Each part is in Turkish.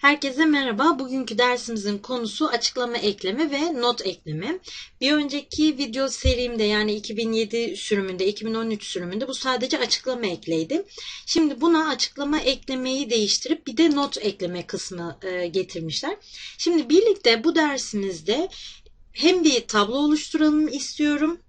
Herkese merhaba. Bugünkü dersimizin konusu açıklama ekleme ve not ekleme. Bir önceki video serimde yani 2007 sürümünde, 2013 sürümünde bu sadece açıklama ekleydi. Şimdi buna açıklama eklemeyi değiştirip bir de not ekleme kısmı e, getirmişler. Şimdi birlikte bu dersimizde hem bir tablo oluşturalım istiyorum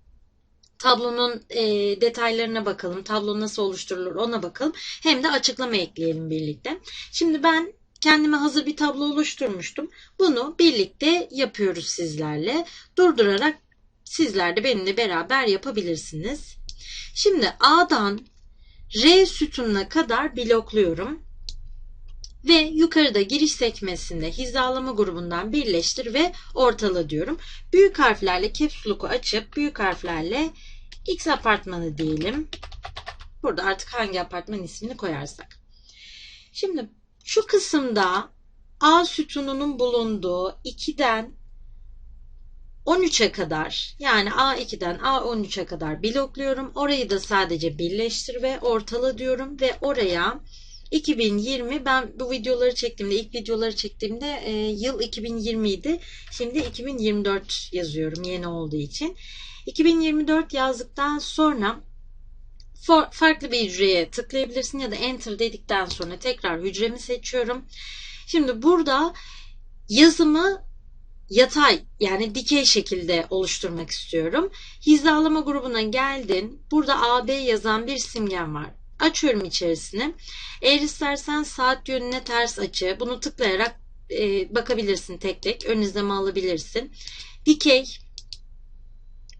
tablonun e, detaylarına bakalım. Tablo nasıl oluşturulur ona bakalım. Hem de açıklama ekleyelim birlikte. Şimdi ben kendime hazır bir tablo oluşturmuştum. Bunu birlikte yapıyoruz sizlerle. Durdurarak sizler de benimle beraber yapabilirsiniz. Şimdi A'dan R sütununa kadar blokluyorum. Ve yukarıda giriş sekmesinde hizalama grubundan birleştir ve ortala diyorum. Büyük harflerle caps lock'u açıp büyük harflerle X apartmanı diyelim. Burada artık hangi apartman ismini koyarsak. Şimdi şu kısımda A sütununun bulunduğu 2'den 13'e kadar yani A2'den A13'e kadar blokluyorum. Orayı da sadece birleştir ve ortala diyorum ve oraya 2020 ben bu videoları çektiğimde ilk videoları çektiğimde e, yıl 2020 idi. Şimdi 2024 yazıyorum yeni olduğu için. 2024 yazdıktan sonra farklı bir hücreye tıklayabilirsin ya da enter dedikten sonra tekrar hücremi seçiyorum. Şimdi burada yazımı yatay yani dikey şekilde oluşturmak istiyorum. Hizalama grubuna geldin. Burada AB yazan bir simgen var. Açıyorum içerisine. Eğer istersen saat yönüne ters açı. Bunu tıklayarak e, bakabilirsin tek tek. Ön izleme alabilirsin. Dikey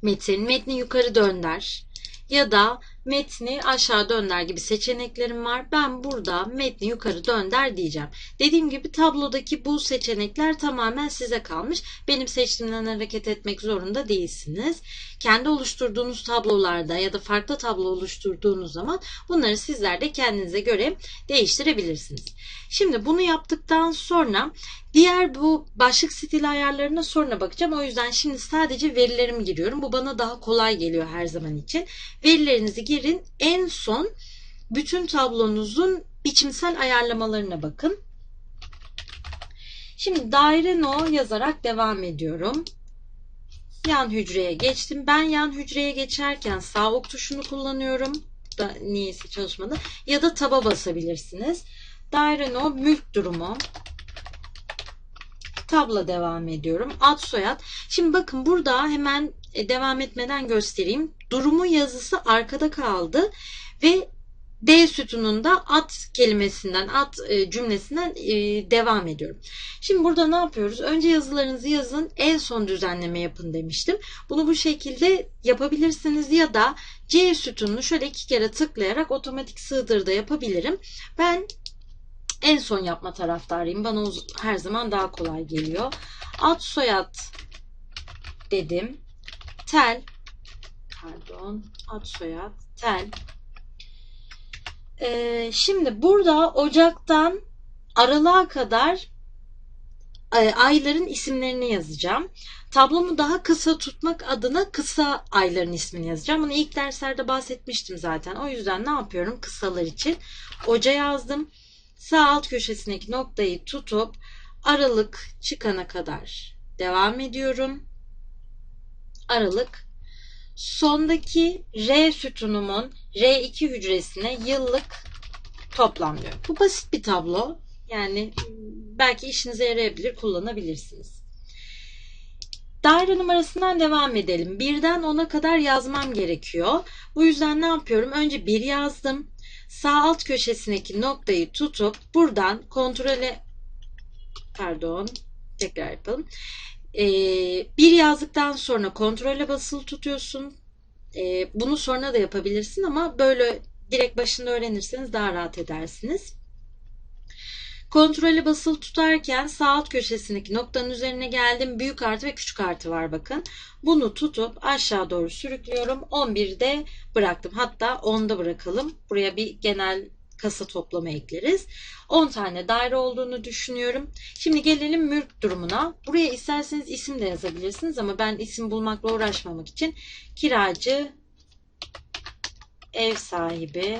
metin. Metni yukarı dönder. Ya da metni aşağı dönder gibi seçeneklerim var. Ben burada metni yukarı dönder diyeceğim. Dediğim gibi tablodaki bu seçenekler tamamen size kalmış. Benim seçtiğimden hareket etmek zorunda değilsiniz. Kendi oluşturduğunuz tablolarda ya da farklı tablo oluşturduğunuz zaman bunları sizler de kendinize göre değiştirebilirsiniz. Şimdi bunu yaptıktan sonra diğer bu başlık stil ayarlarına sonra bakacağım. O yüzden şimdi sadece verilerimi giriyorum. Bu bana daha kolay geliyor her zaman için. Verilerinizi girin. En son bütün tablonuzun biçimsel ayarlamalarına bakın. Şimdi daire no yazarak devam ediyorum. Yan hücreye geçtim. Ben yan hücreye geçerken sağ ok tuşunu kullanıyorum. Da niyeyse çalışmadı. Ya da taba basabilirsiniz. Daire no mülk durumu. Tabla devam ediyorum. Ad soyad. Şimdi bakın burada hemen e, devam etmeden göstereyim. Durumu yazısı arkada kaldı ve D sütununda at kelimesinden, at e, cümlesinden e, devam ediyorum. Şimdi burada ne yapıyoruz? Önce yazılarınızı yazın, en son düzenleme yapın demiştim. Bunu bu şekilde yapabilirsiniz ya da C sütununu şöyle iki kere tıklayarak otomatik sığdırda yapabilirim. Ben en son yapma taraftarıyım. Bana her zaman daha kolay geliyor. Ad soyad dedim. Tel pardon ad soyad tel ee, şimdi burada Ocak'tan Aralık'a kadar e, ayların isimlerini yazacağım. Tablomu daha kısa tutmak adına kısa ayların ismini yazacağım. Bunu ilk derslerde bahsetmiştim zaten. O yüzden ne yapıyorum? Kısalar için Oca yazdım. Sağ alt köşesindeki noktayı tutup Aralık çıkana kadar devam ediyorum. Aralık sondaki R sütunumun R2 hücresine yıllık toplam diyor. Bu basit bir tablo. Yani belki işinize yarayabilir, kullanabilirsiniz. Daire numarasından devam edelim. Birden 10'a kadar yazmam gerekiyor. Bu yüzden ne yapıyorum? Önce 1 yazdım. Sağ alt köşesindeki noktayı tutup buradan kontrole pardon tekrar yapalım. Ee, bir yazdıktan sonra kontrole basılı tutuyorsun. Ee, bunu sonra da yapabilirsin ama böyle direkt başında öğrenirseniz daha rahat edersiniz. Kontrole basılı tutarken sağ alt köşesindeki noktanın üzerine geldim. Büyük artı ve küçük artı var bakın. Bunu tutup aşağı doğru sürüklüyorum. 11'de bıraktım. Hatta 10'da bırakalım. Buraya bir genel kasa toplama ekleriz. 10 tane daire olduğunu düşünüyorum. Şimdi gelelim mülk durumuna. Buraya isterseniz isim de yazabilirsiniz ama ben isim bulmakla uğraşmamak için kiracı, ev sahibi,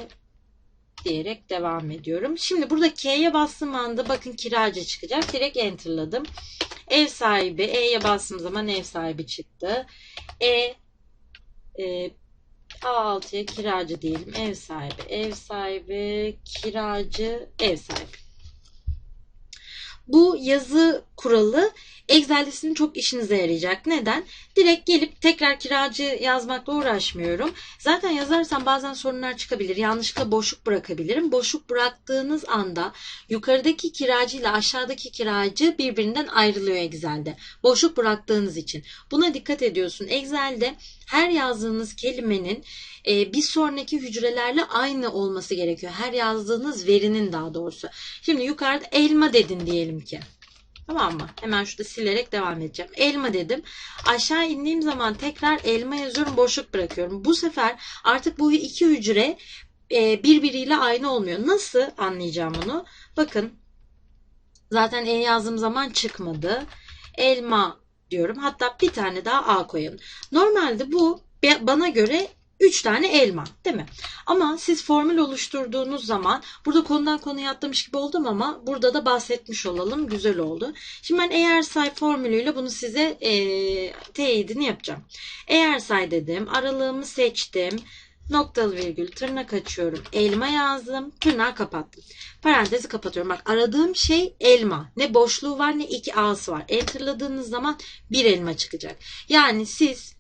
diyerek devam ediyorum. Şimdi burada K'ye bastığım anda bakın kiracı çıkacak. Direkt enterladım. Ev sahibi. E'ye bastığım zaman ev sahibi çıktı. E, e A6'ya kiracı diyelim. Ev sahibi. Ev sahibi. Kiracı. Ev sahibi. Bu yazı kuralı Excel'de sizin çok işinize yarayacak. Neden? Direkt gelip tekrar kiracı yazmakla uğraşmıyorum. Zaten yazarsam bazen sorunlar çıkabilir. Yanlışlıkla boşluk bırakabilirim. Boşluk bıraktığınız anda yukarıdaki kiracı ile aşağıdaki kiracı birbirinden ayrılıyor Excel'de. Boşluk bıraktığınız için. Buna dikkat ediyorsun. Excel'de her yazdığınız kelimenin e, bir sonraki hücrelerle aynı olması gerekiyor. Her yazdığınız verinin daha doğrusu. Şimdi yukarıda elma dedin diyelim ki. Tamam mı? Hemen şurada silerek devam edeceğim. Elma dedim. Aşağı indiğim zaman tekrar elma yazıyorum. Boşluk bırakıyorum. Bu sefer artık bu iki hücre e, birbiriyle aynı olmuyor. Nasıl anlayacağım bunu? Bakın. Zaten E yazdığım zaman çıkmadı. Elma diyorum. Hatta bir tane daha A koyalım. Normalde bu bana göre 3 tane elma değil mi? Ama siz formül oluşturduğunuz zaman burada konudan konuya atlamış gibi oldum ama burada da bahsetmiş olalım. Güzel oldu. Şimdi ben eğer say formülüyle bunu size e, teyidini yapacağım. Eğer say dedim. Aralığımı seçtim. Noktalı virgül tırnak açıyorum. Elma yazdım. Tırnağı kapattım. Parantezi kapatıyorum. Bak aradığım şey elma. Ne boşluğu var ne iki ağası var. Enterladığınız zaman bir elma çıkacak. Yani siz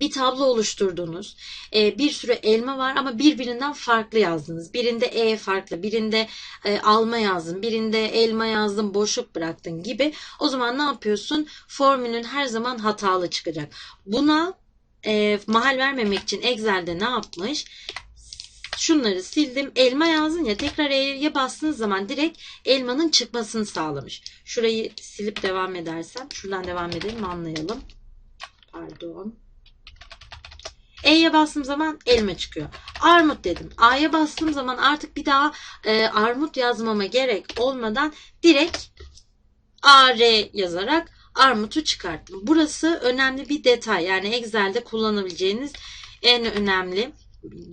bir tablo oluşturdunuz. E, bir sürü elma var ama birbirinden farklı yazdınız. Birinde E farklı, birinde e, alma yazdın, birinde elma yazdın, boşluk bıraktın gibi. O zaman ne yapıyorsun? Formülün her zaman hatalı çıkacak. Buna e, mahal vermemek için Excel'de ne yapmış? şunları sildim. Elma yazdın ya tekrar E'ye bastığınız zaman direkt elmanın çıkmasını sağlamış. Şurayı silip devam edersem şuradan devam edelim anlayalım. Pardon. E'ye bastığım zaman elma çıkıyor. Armut dedim. A'ya bastığım zaman artık bir daha e, armut yazmama gerek olmadan direkt AR yazarak armutu çıkarttım. Burası önemli bir detay. Yani Excel'de kullanabileceğiniz en önemli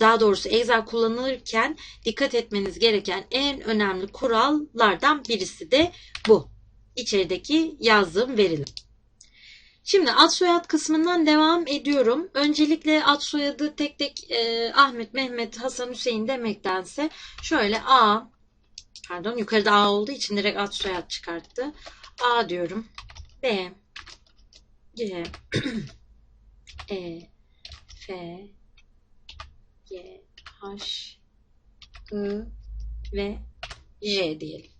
daha doğrusu Excel kullanılırken dikkat etmeniz gereken en önemli kurallardan birisi de bu. İçerideki yazdığım verilim. Şimdi ad soyad kısmından devam ediyorum. Öncelikle ad soyadı tek tek e, Ahmet, Mehmet, Hasan, Hüseyin demektense şöyle A pardon yukarıda A olduğu için direkt ad soyad çıkarttı. A diyorum. B C E F Y H I ve J diyelim.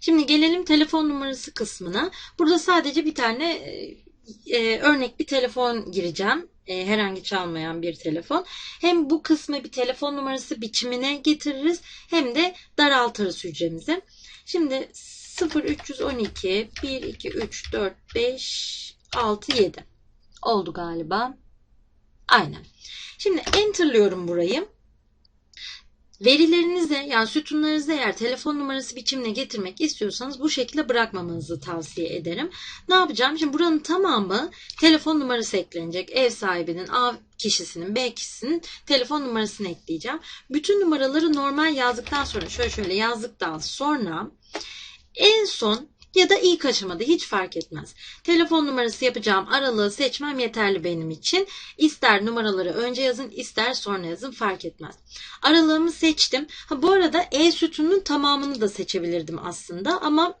Şimdi gelelim telefon numarası kısmına. Burada sadece bir tane e, e, örnek bir telefon gireceğim. E, herhangi çalmayan bir telefon. Hem bu kısmı bir telefon numarası biçimine getiririz hem de daraltırız hücremizi. Şimdi 0312 1 2 3 4 5 6 7 oldu galiba. Aynen. Şimdi enterlıyorum burayı. Verilerinize yani sütunlarınızı eğer telefon numarası biçimine getirmek istiyorsanız bu şekilde bırakmamanızı tavsiye ederim. Ne yapacağım? Şimdi buranın tamamı telefon numarası eklenecek. Ev sahibinin, A kişisinin, B kişisinin telefon numarasını ekleyeceğim. Bütün numaraları normal yazdıktan sonra şöyle şöyle yazdıktan sonra en son ya da ilk aşamada hiç fark etmez. Telefon numarası yapacağım aralığı seçmem yeterli benim için. İster numaraları önce yazın ister sonra yazın fark etmez. Aralığımı seçtim. Ha, bu arada E sütunun tamamını da seçebilirdim aslında ama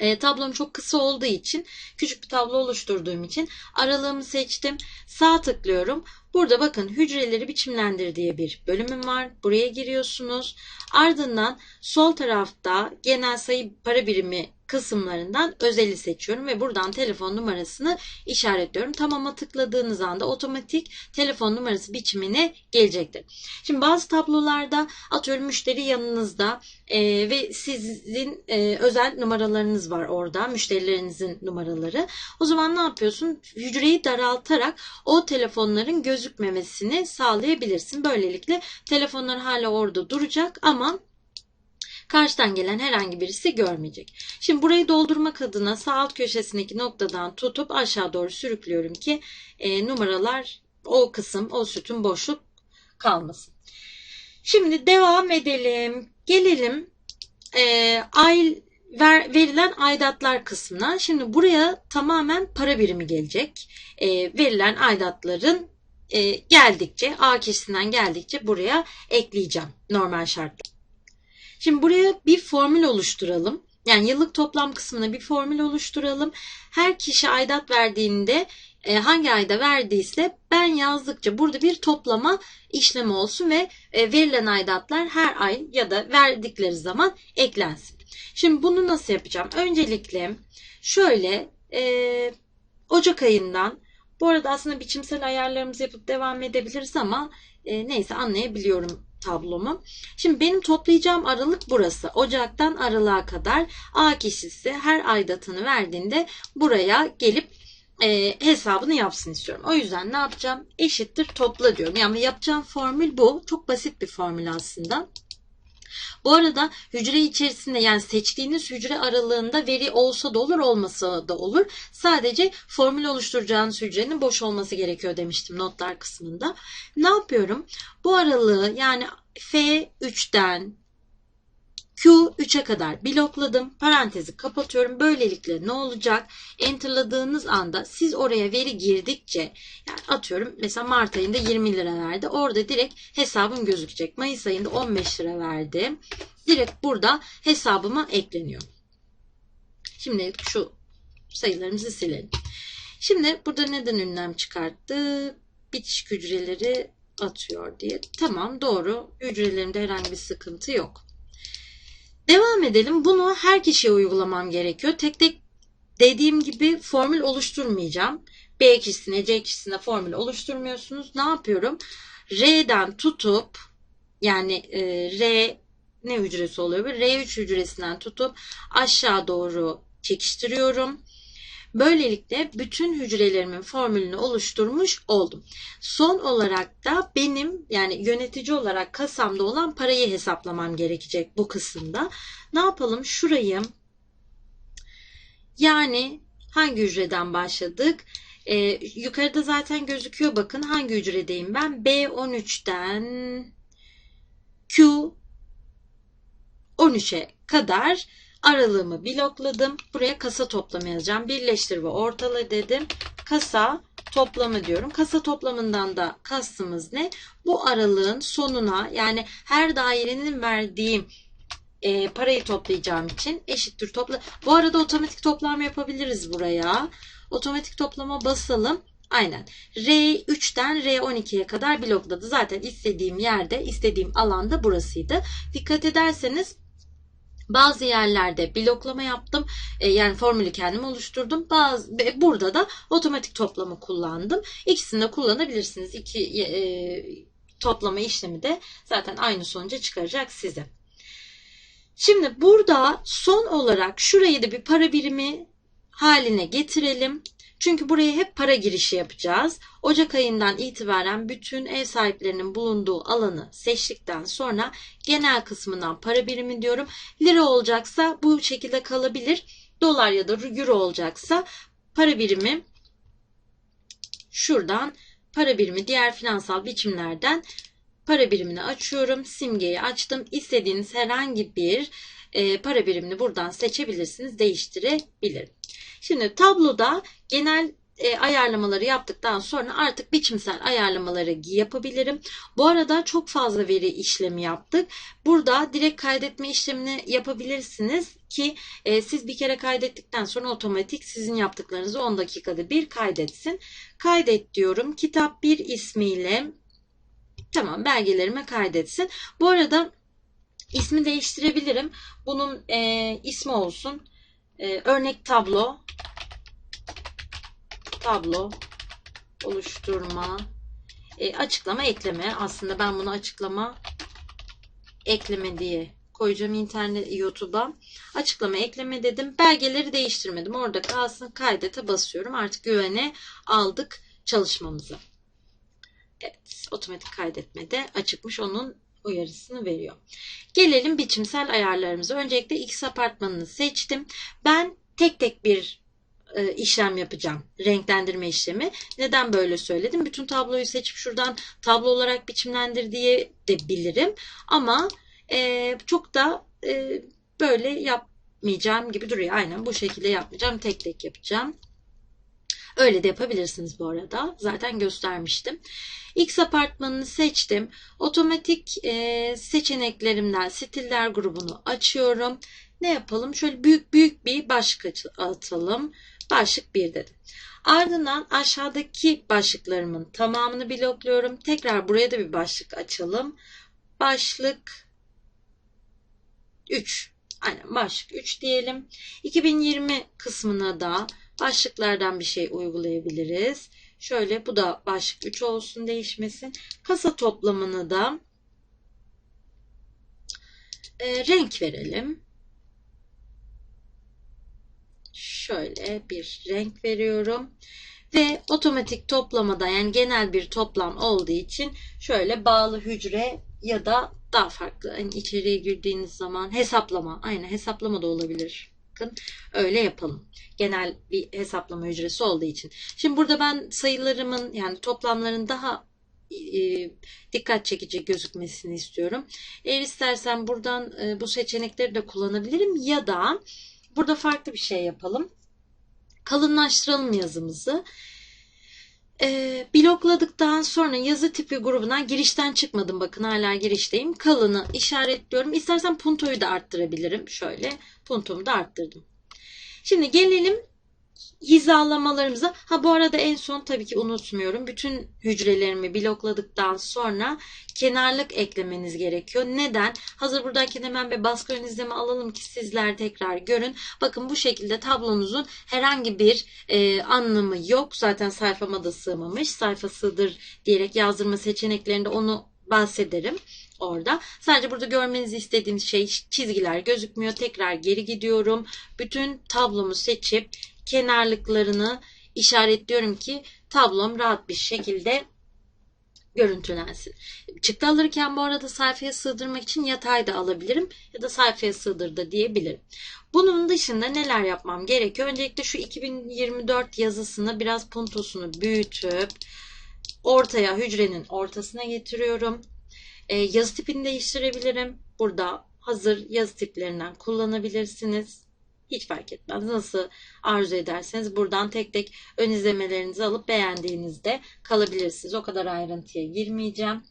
e, tablom çok kısa olduğu için küçük bir tablo oluşturduğum için aralığımı seçtim. Sağ tıklıyorum. Burada bakın hücreleri biçimlendir diye bir bölümüm var. Buraya giriyorsunuz. Ardından sol tarafta genel sayı para birimi kısımlarından özeli seçiyorum ve buradan telefon numarasını işaretliyorum. Tamama tıkladığınız anda otomatik telefon numarası biçimine gelecektir. Şimdi bazı tablolarda atıyorum müşteri yanınızda e, ve sizin e, özel numaralarınız var orada müşterilerinizin numaraları. O zaman ne yapıyorsun? Hücreyi daraltarak o telefonların gözükmemesini sağlayabilirsin. Böylelikle telefonlar hala orada duracak ama karşıdan gelen herhangi birisi görmeyecek. Şimdi burayı doldurmak adına sağ alt köşesindeki noktadan tutup aşağı doğru sürüklüyorum ki e, numaralar o kısım o sütun boşluk kalmasın. Şimdi devam edelim. Gelelim e, ay ver, verilen aidatlar kısmına. Şimdi buraya tamamen para birimi gelecek. E, verilen aidatların e, geldikçe A kişisinden geldikçe buraya ekleyeceğim normal şartla. Şimdi buraya bir formül oluşturalım. Yani yıllık toplam kısmına bir formül oluşturalım. Her kişi aidat verdiğinde e, hangi ayda verdiyse ben yazdıkça burada bir toplama işlemi olsun ve e, verilen aidatlar her ay ya da verdikleri zaman eklensin. Şimdi bunu nasıl yapacağım? Öncelikle şöyle e, Ocak ayından bu arada aslında biçimsel ayarlarımızı yapıp devam edebiliriz ama neyse anlayabiliyorum tablomu. Şimdi benim toplayacağım aralık burası. Ocaktan aralığa kadar A kişisi her aidatını verdiğinde buraya gelip e, hesabını yapsın istiyorum. O yüzden ne yapacağım? Eşittir topla diyorum. Yani yapacağım formül bu. Çok basit bir formül aslında. Bu arada hücre içerisinde yani seçtiğiniz hücre aralığında veri olsa da olur olmasa da olur. Sadece formül oluşturacağınız hücrenin boş olması gerekiyor demiştim notlar kısmında. Ne yapıyorum? Bu aralığı yani F3'ten Q3'e kadar blokladım. Parantezi kapatıyorum. Böylelikle ne olacak? Enterladığınız anda siz oraya veri girdikçe yani atıyorum mesela Mart ayında 20 lira verdi. Orada direkt hesabım gözükecek. Mayıs ayında 15 lira verdi. Direkt burada hesabıma ekleniyor. Şimdi şu sayılarımızı silelim. Şimdi burada neden ünlem çıkarttı? Bitiş hücreleri atıyor diye. Tamam doğru. Hücrelerimde herhangi bir sıkıntı yok. Devam edelim. Bunu her kişiye uygulamam gerekiyor. Tek tek dediğim gibi formül oluşturmayacağım. B kişisine, C kişisine formül oluşturmuyorsunuz. Ne yapıyorum? R'den tutup yani e, R ne hücresi oluyor? R3 hücresinden tutup aşağı doğru çekiştiriyorum. Böylelikle bütün hücrelerimin formülünü oluşturmuş oldum. Son olarak da benim yani yönetici olarak kasamda olan parayı hesaplamam gerekecek bu kısımda. Ne yapalım? Şurayı yani hangi hücreden başladık? Ee, yukarıda zaten gözüküyor bakın hangi hücredeyim ben? B13'ten Q13'e kadar aralığımı blokladım. Buraya kasa toplamı yazacağım. Birleştir ve ortala dedim. Kasa toplamı diyorum. Kasa toplamından da kastımız ne? Bu aralığın sonuna yani her dairenin verdiği e, parayı toplayacağım için eşittir topla. Bu arada otomatik toplam yapabiliriz buraya. Otomatik toplama basalım. Aynen. R3'ten R12'ye kadar blokladı. Zaten istediğim yerde, istediğim alanda burasıydı. Dikkat ederseniz bazı yerlerde bloklama yaptım. E, yani formülü kendim oluşturdum. Bazı burada da otomatik toplamı kullandım. İkisini de kullanabilirsiniz. İki e, toplama işlemi de zaten aynı sonuca çıkaracak size. Şimdi burada son olarak şurayı da bir para birimi haline getirelim. Çünkü buraya hep para girişi yapacağız. Ocak ayından itibaren bütün ev sahiplerinin bulunduğu alanı seçtikten sonra genel kısmından para birimi diyorum. Lira olacaksa bu şekilde kalabilir. Dolar ya da euro olacaksa para birimi şuradan para birimi diğer finansal biçimlerden para birimini açıyorum. Simgeyi açtım. İstediğiniz herhangi bir e, para birimini buradan seçebilirsiniz. Değiştirebilirim. Şimdi tabloda genel e, ayarlamaları yaptıktan sonra artık biçimsel ayarlamaları yapabilirim. Bu arada çok fazla veri işlemi yaptık. Burada direkt kaydetme işlemini yapabilirsiniz ki e, siz bir kere kaydettikten sonra otomatik sizin yaptıklarınızı 10 dakikada bir kaydetsin. Kaydet diyorum. Kitap 1 ismiyle tamam belgelerime kaydetsin. Bu arada ismi değiştirebilirim. Bunun e, ismi olsun. E, örnek tablo. Tablo. Oluşturma. E, açıklama ekleme. Aslında ben bunu açıklama ekleme diye koyacağım internet YouTube'a. Açıklama ekleme dedim. Belgeleri değiştirmedim. Orada kalsın. Kaydete basıyorum. Artık güvene aldık çalışmamızı. Evet otomatik kaydetmede açıkmış. Onun uyarısını veriyor. Gelelim biçimsel ayarlarımıza. Öncelikle X apartmanını seçtim. Ben tek tek bir e, işlem yapacağım. Renklendirme işlemi. Neden böyle söyledim? Bütün tabloyu seçip şuradan tablo olarak biçimlendir diye de bilirim. Ama e, çok da e, böyle yapmayacağım gibi duruyor. Aynen bu şekilde yapmayacağım. Tek tek yapacağım. Öyle de yapabilirsiniz bu arada. Zaten göstermiştim. X apartmanını seçtim. Otomatik e, seçeneklerimden stiller grubunu açıyorum. Ne yapalım? Şöyle büyük büyük bir başlık atalım. Başlık 1 dedim. Ardından aşağıdaki başlıklarımın tamamını blokluyorum. Tekrar buraya da bir başlık açalım. Başlık 3. Aynen başlık 3 diyelim. 2020 kısmına da başlıklardan bir şey uygulayabiliriz. Şöyle bu da başlık 3 olsun değişmesin. Kasa toplamını da e, renk verelim. Şöyle bir renk veriyorum. Ve otomatik toplamada yani genel bir toplam olduğu için şöyle bağlı hücre ya da daha farklı hani içeriye girdiğiniz zaman hesaplama aynı hesaplama da olabilir. Bakın öyle yapalım. Genel bir hesaplama hücresi olduğu için. Şimdi burada ben sayılarımın yani toplamların daha e, dikkat çekici gözükmesini istiyorum. Eğer istersen buradan e, bu seçenekleri de kullanabilirim ya da burada farklı bir şey yapalım. Kalınlaştıralım yazımızı. E, blokladıktan sonra yazı tipi grubundan girişten çıkmadım. Bakın hala girişteyim. Kalını işaretliyorum. İstersen puntoyu da arttırabilirim. Şöyle puntomu da arttırdım. Şimdi gelelim hizalamalarımıza. Ha bu arada en son tabii ki unutmuyorum. Bütün hücrelerimi blokladıktan sonra kenarlık eklemeniz gerekiyor. Neden? Hazır buradayken hemen bir baskı ön izleme alalım ki sizler tekrar görün. Bakın bu şekilde tablomuzun herhangi bir e, anlamı yok. Zaten sayfama da sığmamış. Sayfa sığdır diyerek yazdırma seçeneklerinde onu bahsederim orada. Sadece burada görmenizi istediğim şey çizgiler gözükmüyor. Tekrar geri gidiyorum. Bütün tablomu seçip kenarlıklarını işaretliyorum ki tablom rahat bir şekilde görüntülensin. Çıktı alırken bu arada sayfaya sığdırmak için yatay da alabilirim ya da sayfaya sığdır da diyebilirim. Bunun dışında neler yapmam gerekiyor? Öncelikle şu 2024 yazısını biraz puntosunu büyütüp ortaya hücrenin ortasına getiriyorum. E, yazı tipini değiştirebilirim. Burada hazır yazı tiplerinden kullanabilirsiniz. Hiç fark etmez. Nasıl arzu ederseniz buradan tek tek ön izlemelerinizi alıp beğendiğinizde kalabilirsiniz. O kadar ayrıntıya girmeyeceğim.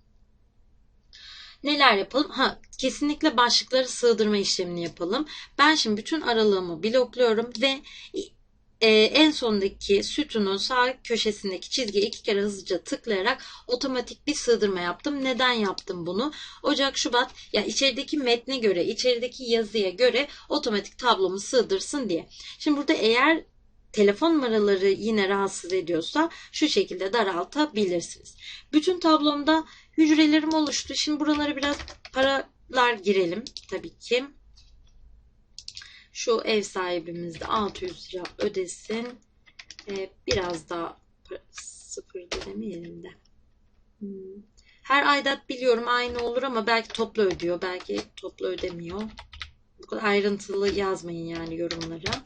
Neler yapalım? Ha, kesinlikle başlıkları sığdırma işlemini yapalım. Ben şimdi bütün aralığımı blokluyorum ve e, en sondaki sütunun sağ köşesindeki çizgiye iki kere hızlıca tıklayarak otomatik bir sığdırma yaptım. Neden yaptım bunu? Ocak, Şubat ya yani içerideki metne göre, içerideki yazıya göre otomatik tablomu sığdırsın diye. Şimdi burada eğer telefon numaraları yine rahatsız ediyorsa şu şekilde daraltabilirsiniz. Bütün tablomda hücrelerim oluştu. Şimdi buralara biraz paralar girelim tabii ki. Şu ev sahibimiz de 600 lira ödesin. Ee, biraz daha sıfır demeyelim de. Hmm. Her aidat biliyorum aynı olur ama belki toplu ödüyor. Belki toplu ödemiyor. Bu kadar ayrıntılı yazmayın yani yorumlara.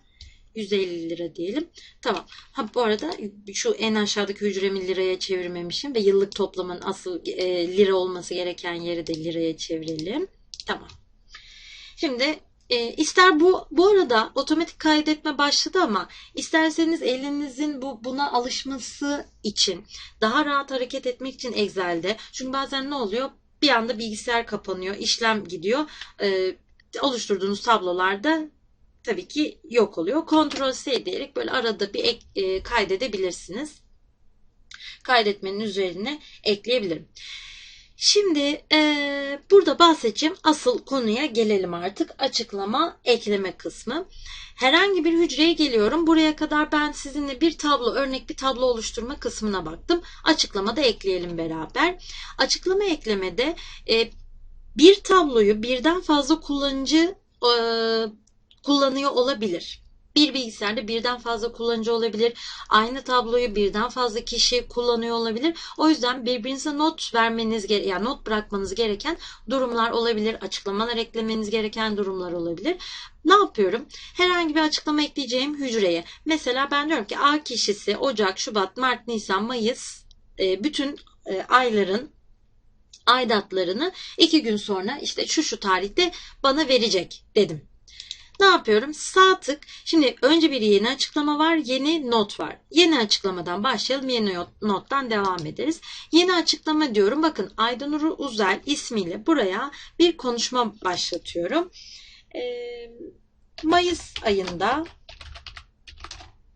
150 lira diyelim. Tamam. Ha bu arada şu en aşağıdaki hücremi liraya çevirmemişim ve yıllık toplamın asıl e, lira olması gereken yeri de liraya çevirelim. Tamam. Şimdi e, ister bu bu arada otomatik kaydetme başladı ama isterseniz elinizin bu buna alışması için daha rahat hareket etmek için Excel'de çünkü bazen ne oluyor bir anda bilgisayar kapanıyor işlem gidiyor e, oluşturduğunuz tablolarda tabii ki yok oluyor. Ctrl C diyerek böyle arada bir ek, e, kaydedebilirsiniz. Kaydetmenin üzerine ekleyebilirim. Şimdi e, burada bahsedeceğim asıl konuya gelelim artık. Açıklama, ekleme kısmı. Herhangi bir hücreye geliyorum. Buraya kadar ben sizinle bir tablo, örnek bir tablo oluşturma kısmına baktım. Açıklamada ekleyelim beraber. Açıklama eklemede e, bir tabloyu birden fazla kullanıcı e, kullanıyor olabilir. Bir bilgisayarda birden fazla kullanıcı olabilir. Aynı tabloyu birden fazla kişi kullanıyor olabilir. O yüzden birbirinize not vermeniz yani not bırakmanız gereken durumlar olabilir. Açıklamalar eklemeniz gereken durumlar olabilir. Ne yapıyorum? Herhangi bir açıklama ekleyeceğim hücreye. Mesela ben diyorum ki A kişisi Ocak, Şubat, Mart, Nisan, Mayıs e, bütün e, ayların aidatlarını iki gün sonra işte şu şu tarihte bana verecek dedim. Ne yapıyorum? Sağ tık. Şimdi önce bir yeni açıklama var, yeni not var. Yeni açıklamadan başlayalım, yeni nottan devam ederiz. Yeni açıklama diyorum. Bakın Aydanur Uzel ismiyle buraya bir konuşma başlatıyorum. Ee, Mayıs ayında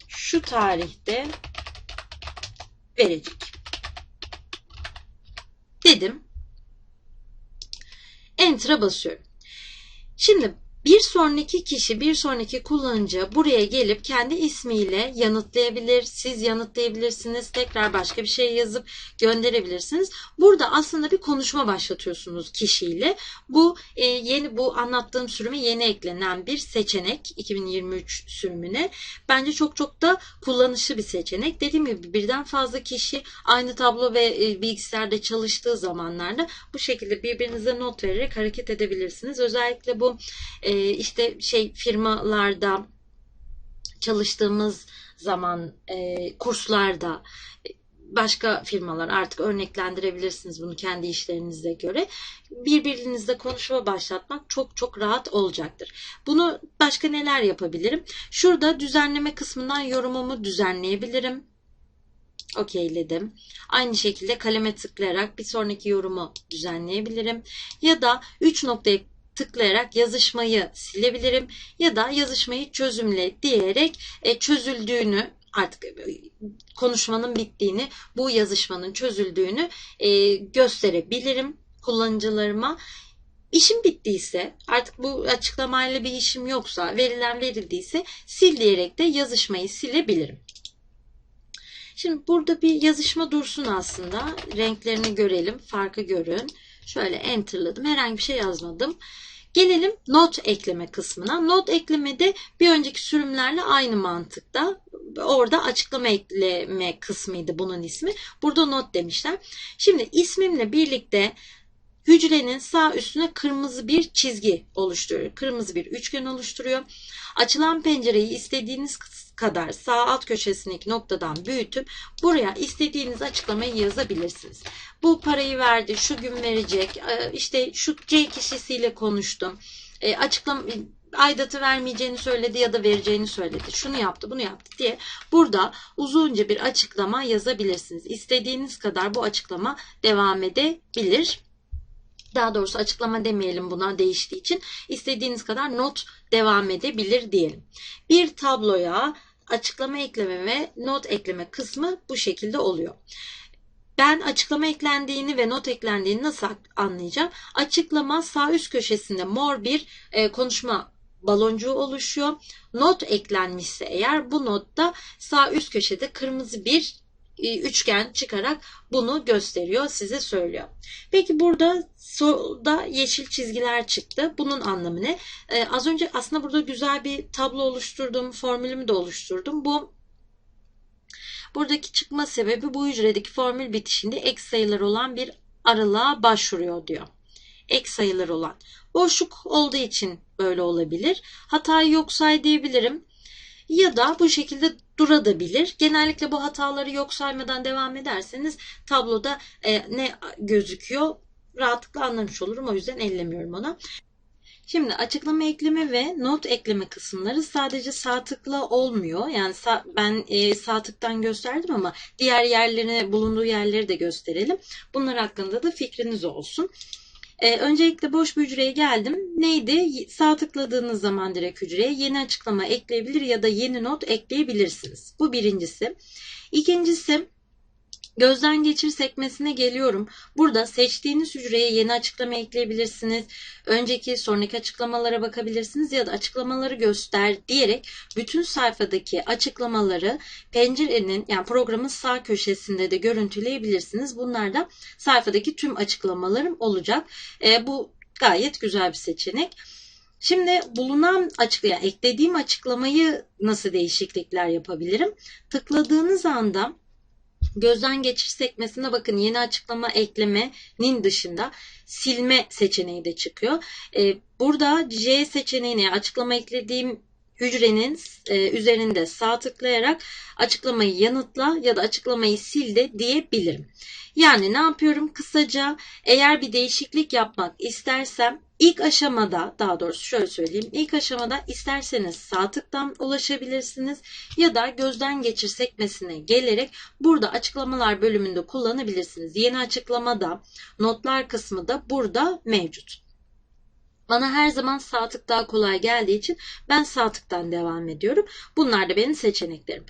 şu tarihte verecek. Dedim. Enter'a basıyorum. Şimdi bir sonraki kişi, bir sonraki kullanıcı buraya gelip kendi ismiyle yanıtlayabilir. Siz yanıtlayabilirsiniz. Tekrar başka bir şey yazıp gönderebilirsiniz. Burada aslında bir konuşma başlatıyorsunuz kişiyle. Bu e, yeni bu anlattığım sürüme yeni eklenen bir seçenek 2023 sürümüne. Bence çok çok da kullanışlı bir seçenek. Dediğim gibi birden fazla kişi aynı tablo ve e, bilgisayarda çalıştığı zamanlarda bu şekilde birbirinize not vererek hareket edebilirsiniz. Özellikle bu e, e, işte şey firmalarda çalıştığımız zaman e, kurslarda başka firmalar artık örneklendirebilirsiniz bunu kendi işlerinize göre. Birbirinizle konuşma başlatmak çok çok rahat olacaktır. Bunu başka neler yapabilirim? Şurada düzenleme kısmından yorumumu düzenleyebilirim. Okeyledim. Aynı şekilde kaleme tıklayarak bir sonraki yorumu düzenleyebilirim. Ya da 3 noktaya tıklayarak yazışmayı silebilirim ya da yazışmayı çözümle diyerek e, çözüldüğünü artık e, konuşmanın bittiğini, bu yazışmanın çözüldüğünü e, gösterebilirim kullanıcılarıma. İşim bittiyse, artık bu açıklamayla bir işim yoksa, verilen verildiyse sil diyerek de yazışmayı silebilirim. Şimdi burada bir yazışma dursun aslında. Renklerini görelim, farkı görün. Şöyle enterladım. Herhangi bir şey yazmadım. Gelelim not ekleme kısmına. Not eklemede bir önceki sürümlerle aynı mantıkta. Orada açıklama ekleme kısmıydı bunun ismi. Burada not demişler. Şimdi ismimle birlikte hücrenin sağ üstüne kırmızı bir çizgi oluşturuyor. Kırmızı bir üçgen oluşturuyor. Açılan pencereyi istediğiniz kadar sağ alt köşesindeki noktadan büyütüp buraya istediğiniz açıklamayı yazabilirsiniz. Bu parayı verdi, şu gün verecek, e, işte şu C kişisiyle konuştum. E, açıklama aidatı vermeyeceğini söyledi ya da vereceğini söyledi. Şunu yaptı, bunu yaptı diye burada uzunca bir açıklama yazabilirsiniz. İstediğiniz kadar bu açıklama devam edebilir daha doğrusu açıklama demeyelim buna değiştiği için istediğiniz kadar not devam edebilir diyelim. Bir tabloya açıklama ekleme ve not ekleme kısmı bu şekilde oluyor. Ben açıklama eklendiğini ve not eklendiğini nasıl anlayacağım? Açıklama sağ üst köşesinde mor bir e, konuşma baloncuğu oluşuyor. Not eklenmişse eğer bu notta sağ üst köşede kırmızı bir üçgen çıkarak bunu gösteriyor, size söylüyor. Peki burada solda yeşil çizgiler çıktı. Bunun anlamı ne? Ee, az önce aslında burada güzel bir tablo oluşturdum, formülümü de oluşturdum. Bu buradaki çıkma sebebi bu hücredeki formül bitişinde ek sayılar olan bir aralığa başvuruyor diyor. Ek sayılar olan. Boşluk olduğu için böyle olabilir. Hatayı yok say diyebilirim ya da bu şekilde durabilir. Genellikle bu hataları yok saymadan devam ederseniz tabloda e, ne gözüküyor rahatlıkla anlamış olurum. O yüzden ellemiyorum ona. Şimdi açıklama ekleme ve not ekleme kısımları sadece sağ tıkla olmuyor. Yani sağ, ben e, sağ tıktan gösterdim ama diğer yerlerine bulunduğu yerleri de gösterelim. Bunlar hakkında da fikriniz olsun. Ee, öncelikle boş bir hücreye geldim. Neydi? Sağ tıkladığınız zaman direkt hücreye yeni açıklama ekleyebilir ya da yeni not ekleyebilirsiniz. Bu birincisi. İkincisi Gözden geçir sekmesine geliyorum. Burada seçtiğiniz hücreye yeni açıklama ekleyebilirsiniz. Önceki, sonraki açıklamalara bakabilirsiniz ya da açıklamaları göster diyerek bütün sayfadaki açıklamaları pencerenin yani programın sağ köşesinde de görüntüleyebilirsiniz. Bunlar da sayfadaki tüm açıklamalarım olacak. E, bu gayet güzel bir seçenek. Şimdi bulunan açıklama, eklediğim açıklamayı nasıl değişiklikler yapabilirim? Tıkladığınız anda gözden geçir sekmesine bakın yeni açıklama eklemenin dışında silme seçeneği de çıkıyor. Ee, burada J seçeneğine açıklama eklediğim hücrenin e, üzerinde sağ tıklayarak açıklamayı yanıtla ya da açıklamayı sil de diyebilirim. Yani ne yapıyorum? Kısaca eğer bir değişiklik yapmak istersem ilk aşamada daha doğrusu şöyle söyleyeyim. ilk aşamada isterseniz sağ tıktan ulaşabilirsiniz ya da gözden geçir sekmesine gelerek burada açıklamalar bölümünde kullanabilirsiniz. Yeni açıklamada notlar kısmı da burada mevcut. Bana her zaman sağ tık daha kolay geldiği için ben sağ tıktan devam ediyorum. Bunlar da benim seçeneklerim.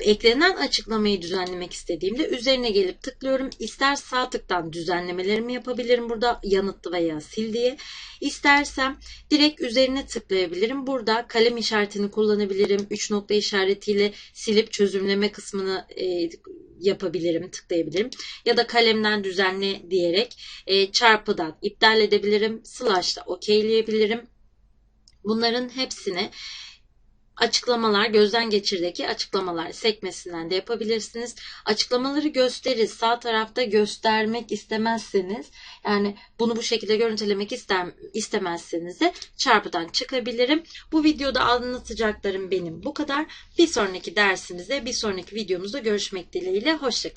Eklenen açıklamayı düzenlemek istediğimde üzerine gelip tıklıyorum. İster sağ düzenlemelerimi yapabilirim burada yanıtlı veya sil diye. İstersem direkt üzerine tıklayabilirim. Burada kalem işaretini kullanabilirim. 3 nokta işaretiyle silip çözümleme kısmını e, yapabilirim, tıklayabilirim. Ya da kalemden düzenle diyerek e, çarpıdan iptal edebilirim. Slash'ta okeyleyebilirim. Bunların hepsini açıklamalar gözden geçirdeki açıklamalar sekmesinden de yapabilirsiniz. Açıklamaları gösterir sağ tarafta göstermek istemezseniz yani bunu bu şekilde görüntülemek istem istemezseniz de çarpıdan çıkabilirim. Bu videoda anlatacaklarım benim bu kadar. Bir sonraki dersimizde bir sonraki videomuzda görüşmek dileğiyle. Hoşçakalın.